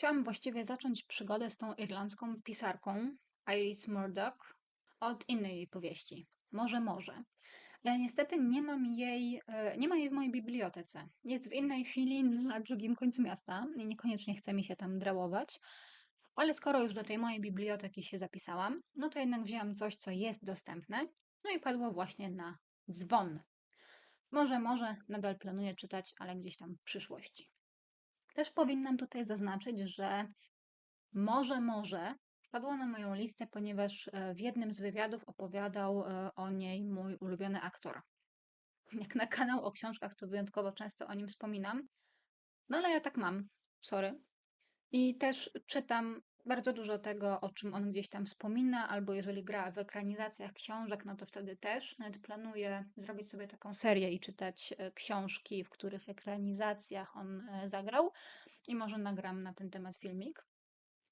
Chciałam właściwie zacząć przygodę z tą irlandzką pisarką Iris Murdoch od innej jej powieści. Może, może. Ale niestety nie mam jej, e, nie ma jej w mojej bibliotece. Jest w innej chwili na drugim końcu miasta i niekoniecznie chce mi się tam drałować. Ale skoro już do tej mojej biblioteki się zapisałam, no to jednak wzięłam coś, co jest dostępne. No i padło właśnie na dzwon. Może, może nadal planuję czytać, ale gdzieś tam w przyszłości. Też powinnam tutaj zaznaczyć, że może, może wpadło na moją listę, ponieważ e, w jednym z wywiadów opowiadał e, o niej mój ulubiony aktor. Jak na kanał o książkach, to wyjątkowo często o nim wspominam. No ale ja tak mam, sorry. I też czytam bardzo dużo tego, o czym on gdzieś tam wspomina, albo jeżeli gra w ekranizacjach książek, no to wtedy też. Nawet planuję zrobić sobie taką serię i czytać e, książki, w których ekranizacjach on e, zagrał i może nagram na ten temat filmik.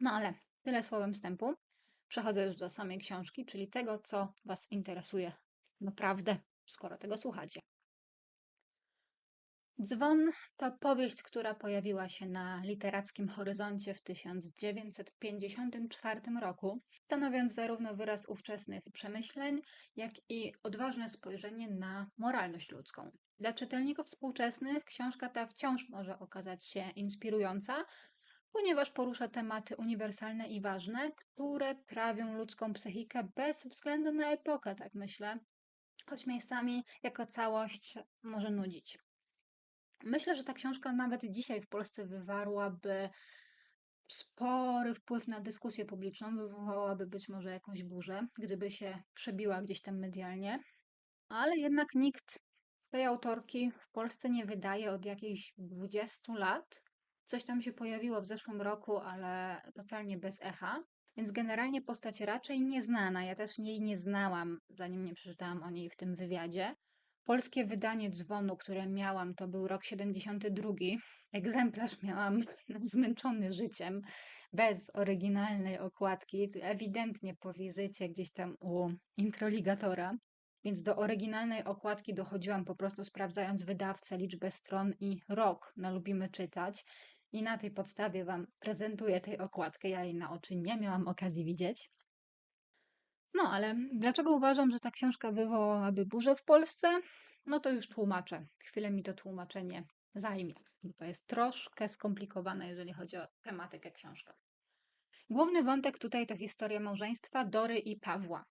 No ale tyle słowem wstępu. Przechodzę już do samej książki, czyli tego, co Was interesuje naprawdę, skoro tego słuchacie. Dzwon to powieść, która pojawiła się na literackim horyzoncie w 1954 roku, stanowiąc zarówno wyraz ówczesnych przemyśleń, jak i odważne spojrzenie na moralność ludzką. Dla czytelników współczesnych książka ta wciąż może okazać się inspirująca, ponieważ porusza tematy uniwersalne i ważne, które trawią ludzką psychikę bez względu na epokę, tak myślę, choć miejscami jako całość może nudzić. Myślę, że ta książka nawet dzisiaj w Polsce wywarłaby spory wpływ na dyskusję publiczną, wywołałaby być może jakąś burzę, gdyby się przebiła gdzieś tam medialnie, ale jednak nikt tej autorki w Polsce nie wydaje od jakichś 20 lat. Coś tam się pojawiło w zeszłym roku, ale totalnie bez echa. Więc generalnie postać raczej nieznana. Ja też jej nie znałam, zanim nie przeczytałam o niej w tym wywiadzie. Polskie wydanie dzwonu, które miałam, to był rok 72. Egzemplarz miałam zmęczony życiem, bez oryginalnej okładki, ewidentnie po wizycie gdzieś tam u introligatora. Więc do oryginalnej okładki dochodziłam po prostu sprawdzając wydawcę, liczbę stron i rok na Lubimy Czytać. I na tej podstawie Wam prezentuję tej okładkę. Ja jej na oczy nie miałam okazji widzieć. No, ale dlaczego uważam, że ta książka wywołałaby burzę w Polsce? No to już tłumaczę. Chwilę mi to tłumaczenie zajmie. To jest troszkę skomplikowane, jeżeli chodzi o tematykę książki. Główny wątek tutaj to historia małżeństwa Dory i Pawła.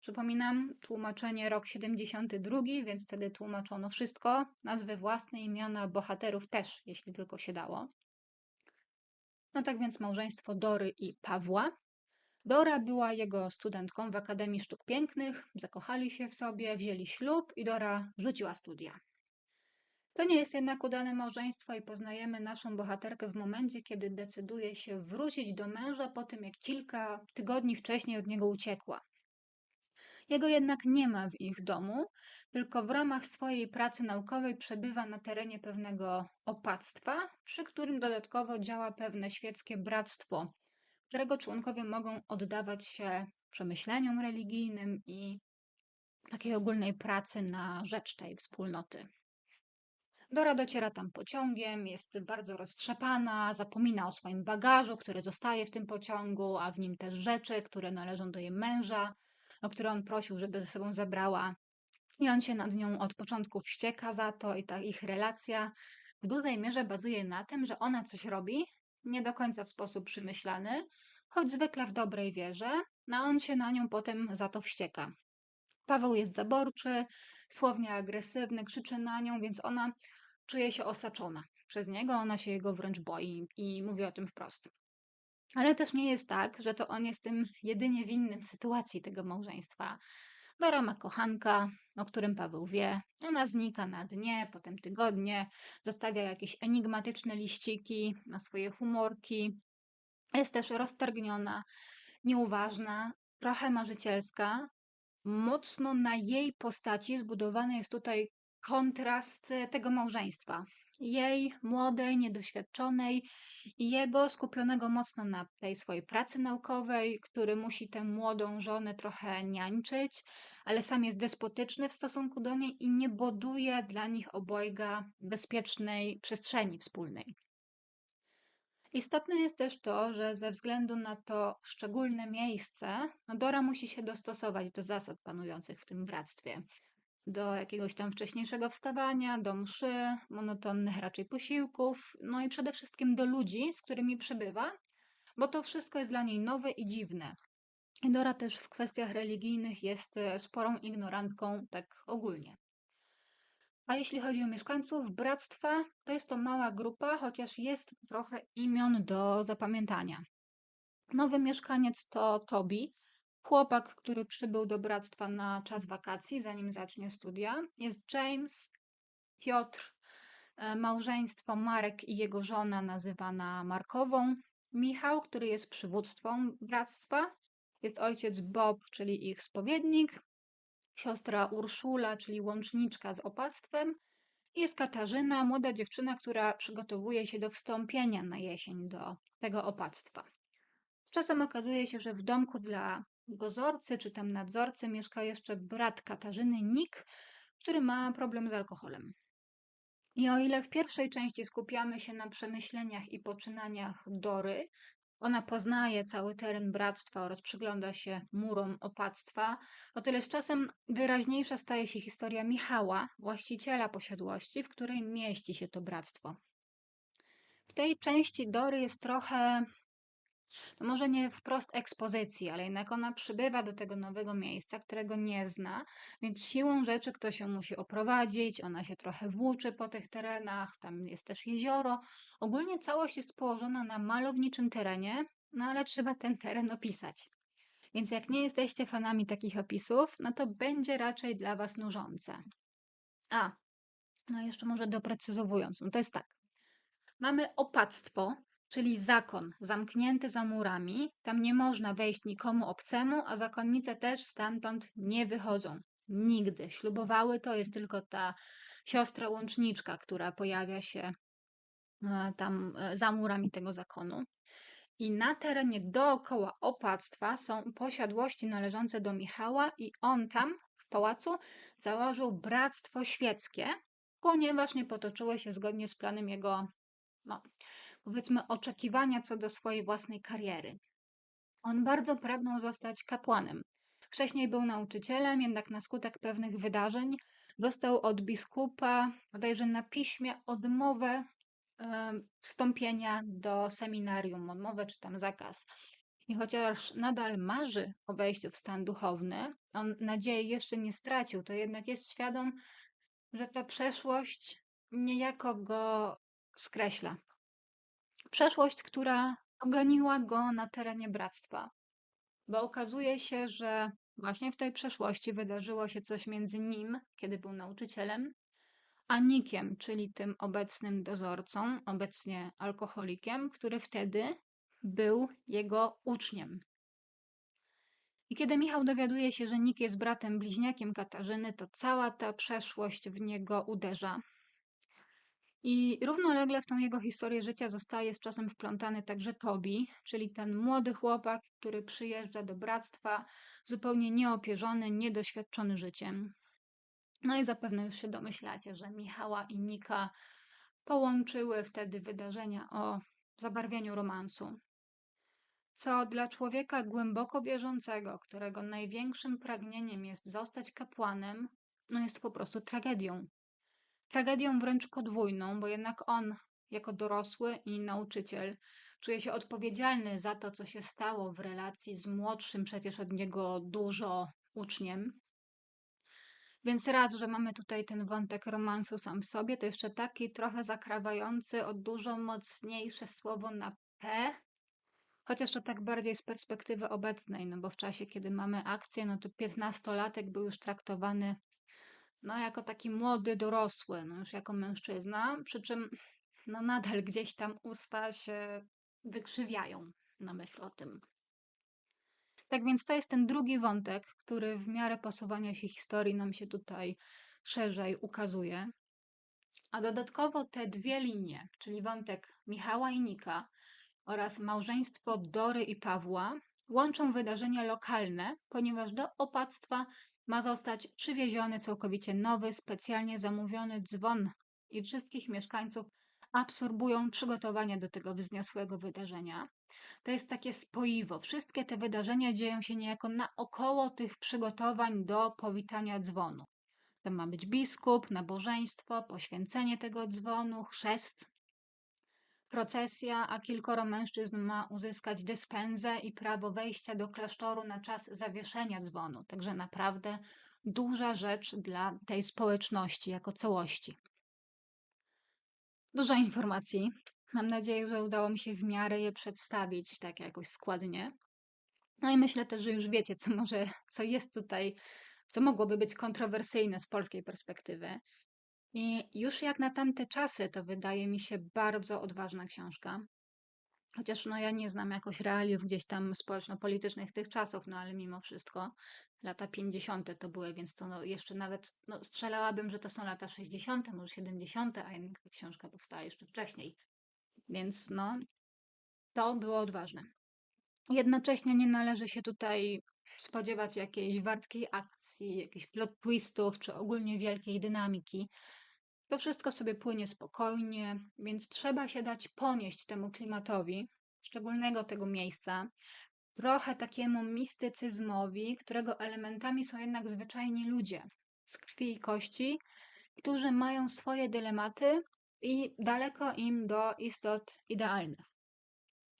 Przypominam, tłumaczenie rok 72, więc wtedy tłumaczono wszystko, nazwy własne, imiona bohaterów też, jeśli tylko się dało. No tak więc małżeństwo Dory i Pawła Dora była jego studentką w Akademii Sztuk Pięknych, zakochali się w sobie, wzięli ślub i Dora rzuciła studia. To nie jest jednak udane małżeństwo i poznajemy naszą bohaterkę w momencie, kiedy decyduje się wrócić do męża po tym, jak kilka tygodni wcześniej od niego uciekła. Jego jednak nie ma w ich domu, tylko w ramach swojej pracy naukowej przebywa na terenie pewnego opactwa, przy którym dodatkowo działa pewne świeckie bractwo którego członkowie mogą oddawać się przemyśleniom religijnym i takiej ogólnej pracy na rzecz tej wspólnoty. Dora dociera tam pociągiem, jest bardzo roztrzepana, zapomina o swoim bagażu, który zostaje w tym pociągu, a w nim też rzeczy, które należą do jej męża, o które on prosił, żeby ze sobą zabrała. I on się nad nią od początku wścieka za to, i ta ich relacja w dużej mierze bazuje na tym, że ona coś robi, nie do końca w sposób przemyślany, choć zwykle w dobrej wierze, a on się na nią potem za to wścieka. Paweł jest zaborczy, słownie agresywny, krzyczy na nią, więc ona czuje się osaczona przez niego, ona się jego wręcz boi i mówi o tym wprost. Ale też nie jest tak, że to on jest tym jedynie winnym sytuacji tego małżeństwa. Dora ma kochanka, o którym Paweł wie. Ona znika na dnie, potem tygodnie, zostawia jakieś enigmatyczne liściki na swoje humorki. Jest też roztargniona, nieuważna, trochę marzycielska. Mocno na jej postaci zbudowany jest tutaj kontrast tego małżeństwa jej młodej, niedoświadczonej i jego skupionego mocno na tej swojej pracy naukowej, który musi tę młodą żonę trochę niańczyć, ale sam jest despotyczny w stosunku do niej i nie buduje dla nich obojga bezpiecznej przestrzeni wspólnej. Istotne jest też to, że ze względu na to szczególne miejsce, Dora musi się dostosować do zasad panujących w tym bractwie. Do jakiegoś tam wcześniejszego wstawania, do mszy, monotonnych raczej posiłków, no i przede wszystkim do ludzi, z którymi przebywa, bo to wszystko jest dla niej nowe i dziwne. I Dora też w kwestiach religijnych jest e, sporą ignorantką, tak ogólnie. A jeśli chodzi o mieszkańców bractwa, to jest to mała grupa, chociaż jest trochę imion do zapamiętania. Nowy mieszkaniec to Tobi, chłopak, który przybył do bractwa na czas wakacji, zanim zacznie studia. Jest James, Piotr, e, małżeństwo Marek i jego żona nazywana Markową, Michał, który jest przywództwą bractwa, jest ojciec Bob, czyli ich spowiednik, siostra Urszula, czyli łączniczka z opactwem, jest Katarzyna, młoda dziewczyna, która przygotowuje się do wstąpienia na jesień do tego opactwa. Z czasem okazuje się, że w domku dla dozorcy czy tam nadzorcy mieszka jeszcze brat Katarzyny, Nick, który ma problem z alkoholem. I o ile w pierwszej części skupiamy się na przemyśleniach i poczynaniach Dory, ona poznaje cały teren bractwa oraz przygląda się murom opactwa. O tyle z czasem wyraźniejsza staje się historia Michała, właściciela posiadłości, w której mieści się to bractwo. W tej części Dory jest trochę no może nie wprost ekspozycji, ale jednak ona przybywa do tego nowego miejsca, którego nie zna, więc siłą rzeczy ktoś ją musi oprowadzić, ona się trochę włóczy po tych terenach, tam jest też jezioro. Ogólnie całość jest położona na malowniczym terenie, no ale trzeba ten teren opisać. Więc jak nie jesteście fanami takich opisów, no to będzie raczej dla Was nużące. A, no jeszcze może doprecyzowując, no to jest tak. Mamy opactwo, czyli zakon zamknięty za murami. Tam nie można wejść nikomu obcemu, a zakonnice też stamtąd nie wychodzą. Nigdy. Ślubowały to jest tylko ta siostra łączniczka, która pojawia się e, tam e, za murami tego zakonu. I na terenie dookoła opactwa są posiadłości należące do Michała, i on tam w pałacu założył bractwo świeckie, ponieważ nie potoczyły się zgodnie z planem jego no, powiedzmy, oczekiwania co do swojej własnej kariery. On bardzo pragnął zostać kapłanem. Wcześniej był nauczycielem, jednak na skutek pewnych wydarzeń dostał od biskupa, bodajże na piśmie, odmowę wstąpienia do seminarium, odmowę czy tam zakaz. I chociaż nadal marzy o wejściu w stan duchowny, on nadziei jeszcze nie stracił, to jednak jest świadom, że ta przeszłość niejako go skreśla przeszłość, która oganiła go na terenie bractwa. Bo okazuje się, że właśnie w tej przeszłości wydarzyło się coś między nim, kiedy był nauczycielem, a Nikiem, czyli tym obecnym dozorcą, obecnie alkoholikiem, który wtedy był jego uczniem. I kiedy Michał dowiaduje się, że Nik jest bratem bliźniakiem Katarzyny, to cała ta przeszłość w niego uderza. I równolegle w tą jego historię życia zostaje z czasem wplątany także Tobi, czyli ten młody chłopak, który przyjeżdża do bractwa, zupełnie nieopierzony, niedoświadczony życiem. No i zapewne już się domyślacie, że Michała i Nika połączyły wtedy wydarzenia o zabarwieniu romansu. Co dla człowieka głęboko wierzącego, którego największym pragnieniem jest zostać kapłanem, no jest po prostu tragedią. Tragedią wręcz podwójną, bo jednak on, jako dorosły i nauczyciel, czuje się odpowiedzialny za to, co się stało w relacji z młodszym przecież od niego dużo uczniem. Więc raz, że mamy tutaj ten wątek romansu sam w sobie, to jeszcze taki trochę zakrawający o dużo mocniejsze słowo na P, chociaż to tak bardziej z perspektywy obecnej, no bo w czasie, kiedy mamy akcję, no to piętnastolatek był już traktowany no, jako taki młody, dorosły, no już jako mężczyzna, przy czym no, nadal gdzieś tam usta się wykrzywiają na myśl o tym. Tak więc to jest ten drugi wątek, który w miarę pasowania się historii nam się tutaj szerzej ukazuje. A dodatkowo te dwie linie, czyli wątek Michała i Nika oraz małżeństwo Dory i Pawła, łączą wydarzenia lokalne, ponieważ do opactwa ma zostać przywieziony całkowicie nowy, specjalnie zamówiony dzwon i wszystkich mieszkańców absorbują przygotowania do tego wzniosłego wydarzenia. To jest takie spoiwo. Wszystkie te wydarzenia dzieją się niejako naokoło tych przygotowań do powitania dzwonu. Tam ma być biskup, nabożeństwo, poświęcenie tego dzwonu, chrzest, procesja, a kilkoro mężczyzn ma uzyskać dyspensę i prawo wejścia do klasztoru na czas zawieszenia dzwonu. Także naprawdę duża rzecz dla tej społeczności jako całości. Dużo informacji. Mam nadzieję, że udało mi się w miarę je przedstawić tak jakoś składnie. No i myślę też, że już wiecie, co może, co jest tutaj, co mogłoby być kontrowersyjne z polskiej perspektywy. I już jak na tamte czasy, to wydaje mi się bardzo odważna książka. Chociaż no, ja nie znam jakoś realiów gdzieś tam społeczno-politycznych tych czasów, no ale mimo wszystko lata 50. to były, więc to no, jeszcze nawet no, strzelałabym, że to są lata 60., może 70., a jednak książka powstała jeszcze wcześniej. Więc no, to było odważne. Jednocześnie nie należy się tutaj spodziewać jakiejś wartkiej akcji, jakichś plot twistów, czy ogólnie wielkiej dynamiki. To wszystko sobie płynie spokojnie, więc trzeba się dać ponieść temu klimatowi, szczególnego tego miejsca, trochę takiemu mistycyzmowi, którego elementami są jednak zwyczajni ludzie z krwi i kości, którzy mają swoje dylematy i daleko im do istot idealnych.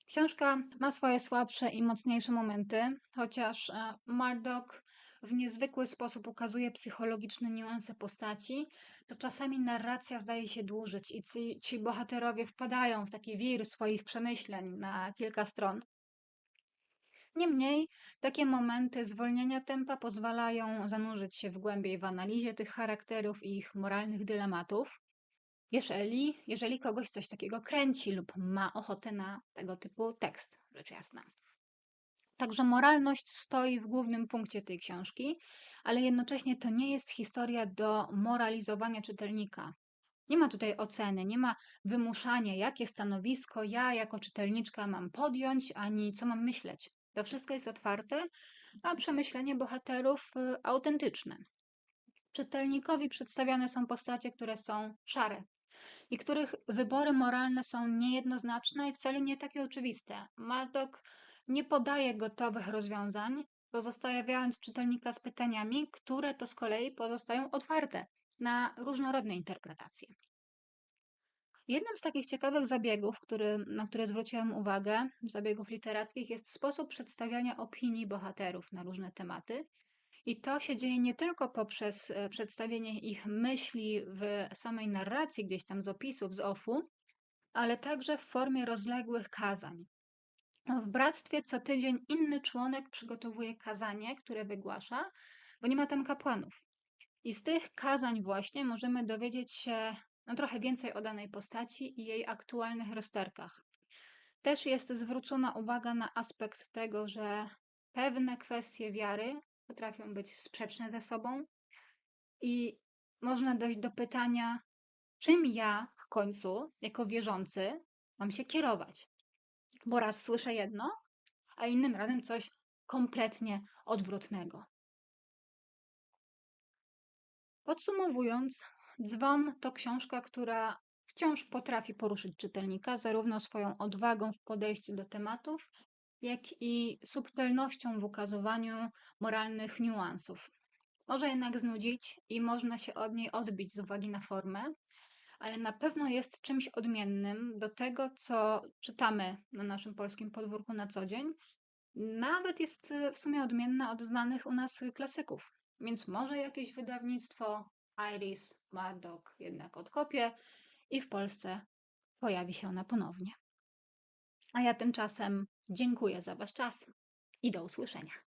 Książka ma swoje słabsze i mocniejsze momenty, chociaż e, Murdoch w niezwykły sposób ukazuje psychologiczne niuanse postaci, to czasami narracja zdaje się dłużyć i ci, ci bohaterowie wpadają w taki wir swoich przemyśleń na kilka stron. Niemniej takie momenty zwolnienia tempa pozwalają zanurzyć się w głębiej w analizie tych charakterów i ich moralnych dylematów. Jeżeli, jeżeli kogoś coś takiego kręci lub ma ochotę na tego typu tekst, rzecz jasna. Także moralność stoi w głównym punkcie tej książki, ale jednocześnie to nie jest historia do moralizowania czytelnika. Nie ma tutaj oceny, nie ma wymuszania, jakie stanowisko ja jako czytelniczka mam podjąć, ani co mam myśleć. To wszystko jest otwarte, a przemyślenie bohaterów y, autentyczne. Czytelnikowi przedstawiane są postacie, które są szare i których wybory moralne są niejednoznaczne i wcale nie takie oczywiste. Mardok nie podaje gotowych rozwiązań, pozostawiając czytelnika z pytaniami, które to z kolei pozostają otwarte na różnorodne interpretacje. Jednym z takich ciekawych zabiegów, który, na które zwróciłam uwagę, zabiegów literackich, jest sposób przedstawiania opinii bohaterów na różne tematy. I to się dzieje nie tylko poprzez e, przedstawienie ich myśli w samej narracji, gdzieś tam z opisów, z ofu, ale także w formie rozległych kazań. W bractwie co tydzień inny członek przygotowuje kazanie, które wygłasza, bo nie ma tam kapłanów. I z tych kazań właśnie możemy dowiedzieć się no, trochę więcej o danej postaci i jej aktualnych rozterkach. Też jest zwrócona uwaga na aspekt tego, że pewne kwestie wiary potrafią być sprzeczne ze sobą i można dojść do pytania, czym ja w końcu, jako wierzący, mam się kierować bo raz słyszę jedno, a innym razem coś kompletnie odwrotnego. Podsumowując, Dzwon to książka, która wciąż potrafi poruszyć czytelnika, zarówno swoją odwagą w podejściu do tematów, jak i subtelnością w ukazywaniu moralnych niuansów. Może jednak znudzić i można się od niej odbić z uwagi na formę, ale na pewno jest czymś odmiennym do tego, co czytamy na naszym polskim podwórku na co dzień. Nawet jest e, w sumie odmienna od znanych u nas klasyków. Więc może jakieś wydawnictwo Iris, Murdoch jednak odkopie i w Polsce pojawi się ona ponownie. A ja tymczasem dziękuję za Wasz czas i do usłyszenia.